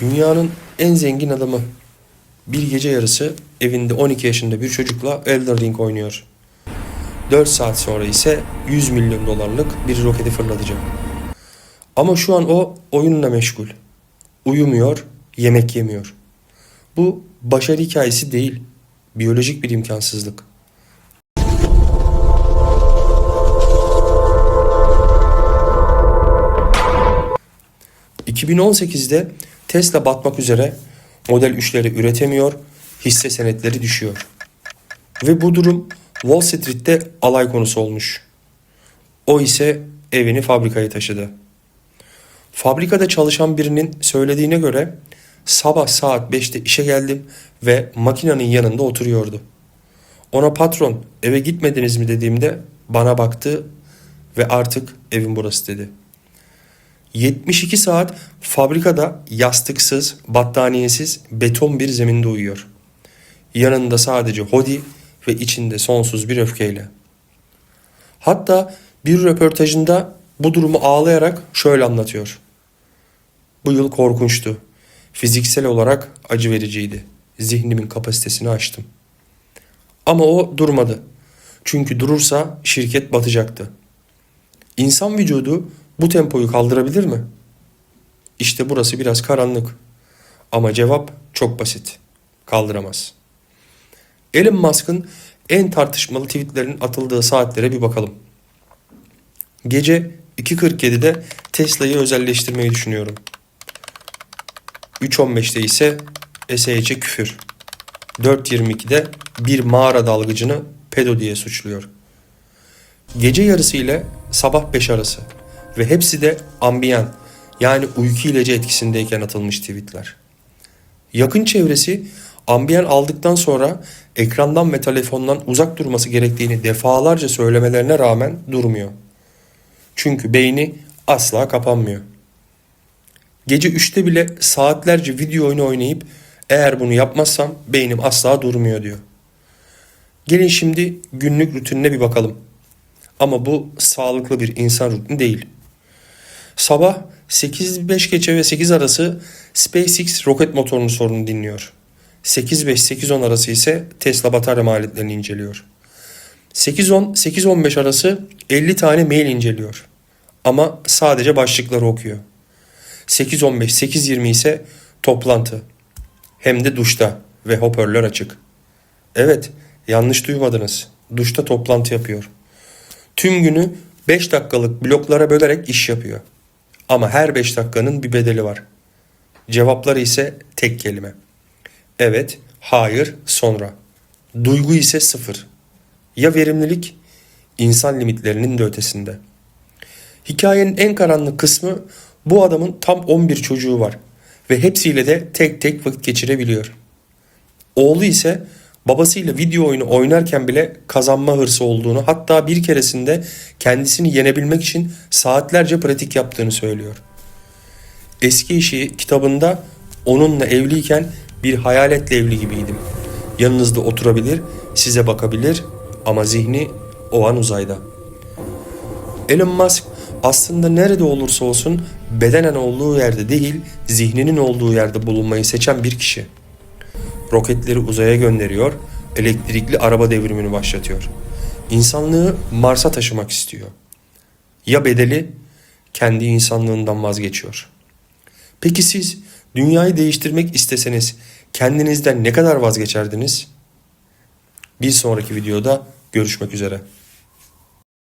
Dünyanın en zengin adamı bir gece yarısı evinde 12 yaşında bir çocukla Elden Ring oynuyor. 4 saat sonra ise 100 milyon dolarlık bir roketi fırlatacak. Ama şu an o oyunla meşgul. Uyumuyor, yemek yemiyor. Bu başarı hikayesi değil, biyolojik bir imkansızlık. ...2018'de Tesla batmak üzere Model 3'leri üretemiyor, hisse senetleri düşüyor. Ve bu durum Wall Street'te alay konusu olmuş. O ise evini fabrikaya taşıdı. Fabrikada çalışan birinin söylediğine göre sabah saat 5'te işe geldim ve makinenin yanında oturuyordu. Ona patron eve gitmediniz mi dediğimde bana baktı ve artık evim burası dedi. 72 saat fabrikada yastıksız, battaniyesiz, beton bir zeminde uyuyor. Yanında sadece hodi ve içinde sonsuz bir öfkeyle. Hatta bir röportajında bu durumu ağlayarak şöyle anlatıyor. Bu yıl korkunçtu. Fiziksel olarak acı vericiydi. Zihnimin kapasitesini aştım. Ama o durmadı. Çünkü durursa şirket batacaktı. İnsan vücudu bu tempoyu kaldırabilir mi? İşte burası biraz karanlık. Ama cevap çok basit. Kaldıramaz. Elon Musk'ın en tartışmalı tweetlerin atıldığı saatlere bir bakalım. Gece 2.47'de Tesla'yı özelleştirmeyi düşünüyorum. 3.15'te ise SH'e küfür. 4.22'de bir mağara dalgıcını pedo diye suçluyor. Gece yarısı ile sabah 5 arası ve hepsi de ambiyan yani uyku ilacı etkisindeyken atılmış tweetler. Yakın çevresi ambiyan aldıktan sonra ekrandan ve telefondan uzak durması gerektiğini defalarca söylemelerine rağmen durmuyor. Çünkü beyni asla kapanmıyor. Gece 3'te bile saatlerce video oyunu oynayıp eğer bunu yapmazsam beynim asla durmuyor diyor. Gelin şimdi günlük rutinine bir bakalım. Ama bu sağlıklı bir insan rutini değil. Sabah 8.05 geçe ve 8 arası SpaceX roket motorunun sorunu dinliyor. 8.5-8.10 arası ise Tesla batarya maliyetlerini inceliyor. 8.10-8.15 arası 50 tane mail inceliyor. Ama sadece başlıkları okuyor. 8.15-8.20 ise toplantı. Hem de duşta ve hoparlör açık. Evet, yanlış duymadınız. Duşta toplantı yapıyor. Tüm günü 5 dakikalık bloklara bölerek iş yapıyor. Ama her 5 dakikanın bir bedeli var. Cevapları ise tek kelime. Evet, hayır, sonra. Duygu ise sıfır. Ya verimlilik? insan limitlerinin de ötesinde. Hikayenin en karanlık kısmı bu adamın tam 11 çocuğu var ve hepsiyle de tek tek vakit geçirebiliyor. Oğlu ise babasıyla video oyunu oynarken bile kazanma hırsı olduğunu hatta bir keresinde kendisini yenebilmek için saatlerce pratik yaptığını söylüyor. Eski eşi kitabında onunla evliyken bir hayaletle evli gibiydim. Yanınızda oturabilir, size bakabilir ama zihni o an uzayda. Elon Musk aslında nerede olursa olsun bedenen olduğu yerde değil, zihninin olduğu yerde bulunmayı seçen bir kişi. Roketleri uzaya gönderiyor, elektrikli araba devrimini başlatıyor. İnsanlığı Mars'a taşımak istiyor. Ya bedeli kendi insanlığından vazgeçiyor. Peki siz dünyayı değiştirmek isteseniz kendinizden ne kadar vazgeçerdiniz? Bir sonraki videoda görüşmek üzere.